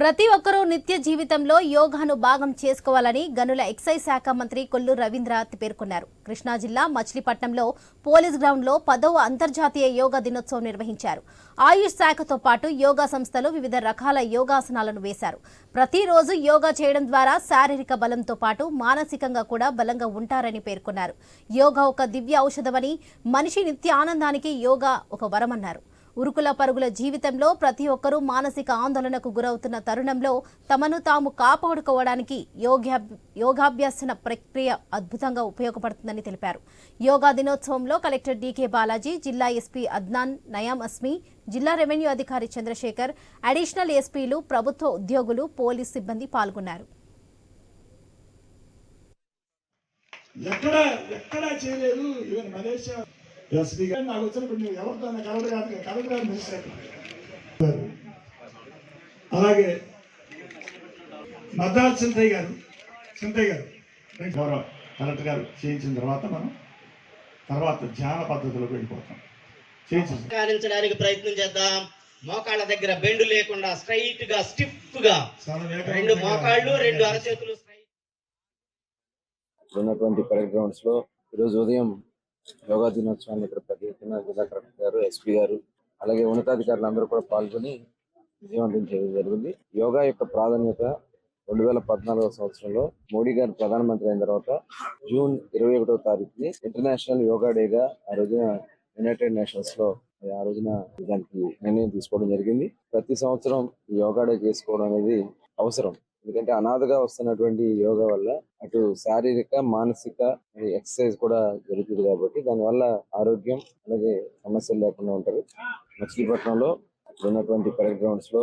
ప్రతి ఒక్కరూ నిత్య జీవితంలో యోగాను భాగం చేసుకోవాలని గనుల ఎక్సైజ్ శాఖ మంత్రి కొల్లు రవీంద్ర పేర్కొన్నారు. కృష్ణా జిల్లా మచిలీపట్నంలో పోలీస్ గ్రౌండ్లో పదవ అంతర్జాతీయ యోగా దినోత్సవం నిర్వహించారు. ఆయుష్ శాఖతో పాటు యోగా సంస్థలు వివిధ రకాల యోగాసనాలను వేశారు. ప్రతిరోజు యోగా చేయడం ద్వారా శారీరక బలంతో పాటు మానసికంగా కూడా బలంగా ఉంటారని పేర్కొన్నారు. యోగా ఒక దివ్య ఔషధమని మనిషి నిత్య ఆనందానికి యోగా ఒక వరమన్నారు. ఉరుకుల పరుగుల జీవితంలో ప్రతి ఒక్కరూ మానసిక ఆందోళనకు గురవుతున్న తరుణంలో తమను తాము కాపాడుకోవడానికి యోగా యోగాభ్యాసన ప్రక్రియ అద్భుతంగా ఉపయోగపడుతుందని తెలిపారు. యోగా దినోత్సవంలో కలెక్టర్ డీకే బాలాజీ జిల్లా ఎస్పీ అద్నాన్ నయాం అస్మి జిల్లా రెవెన్యూ అధికారి చంద్రశేఖర్ అడిషనల్ ఎస్పీలు ప్రభుత్వ ఉద్యోగులు పోలీస్ సిబ్బంది పాల్గొన్నారు. ఎక్కడ ఎక్కడ చేయలేదు. ఈవెన్ మలేషియా ఎస్పీ గారు నాకు వచ్చిన కొన్ని ఎవరితో కలవదు కాదు కలెక్టర్ గారు మినిస్టర్ గారు. అలాగే మద్దాల్ చింతయ్య గారు చింతయ్య గారు గౌరవ కలెక్టర్ గారు చేయించిన తర్వాత మనం తర్వాత ధ్యాన పద్ధతిలోకి వెళ్ళిపోతాం. చేయించిన సాధించడానికి ప్రయత్నం చేద్దాం. మోకాళ్ళ దగ్గర బెండు లేకుండా స్ట్రైట్గా స్టిఫ్గా. రెండు మోకాళ్ళు రెండు అరచేతులు ఉన్నటువంటి పరేడ్ గ్రౌండ్స్లో ఈరోజు ఉదయం యోగా దినోత్సవాన్ని ఇక్కడ పెద్ద ఎత్తున జిల్లా కలెక్టర్ గారు ఎస్పీ గారు అలాగే ఉన్నతాధికారులు అందరూ కూడా పాల్గొని విజయవంతం చేయడం జరిగింది. యోగా యొక్క ప్రాధాన్యత రెండు వేల పద్నాలుగో సంవత్సరంలో మోడీ గారు ప్రధానమంత్రి అయిన తర్వాత జూన్ ఇరవై ఒకటో తారీఖుని ఇంటర్నేషనల్ యోగా డేగా ఆ రోజున యునైటెడ్ నేషన్స్లో ఆ రోజున దానికి నిర్ణయం తీసుకోవడం జరిగింది. ప్రతి సంవత్సరం ఈ యోగా డే చేసుకోవడం అనేది అవసరం. ఎందుకంటే అనాథగా వస్తున్నటువంటి యోగా వల్ల అటు శారీరక మానసిక ఎక్సర్సైజ్ కూడా జరుగుతుంది కాబట్టి దానివల్ల ఆరోగ్యం అలాగే సమస్యలు లేకుండా ఉంటారు మచిలీపట్నంలో ఉన్నటువంటి ప్లే గ్రౌండ్స్లో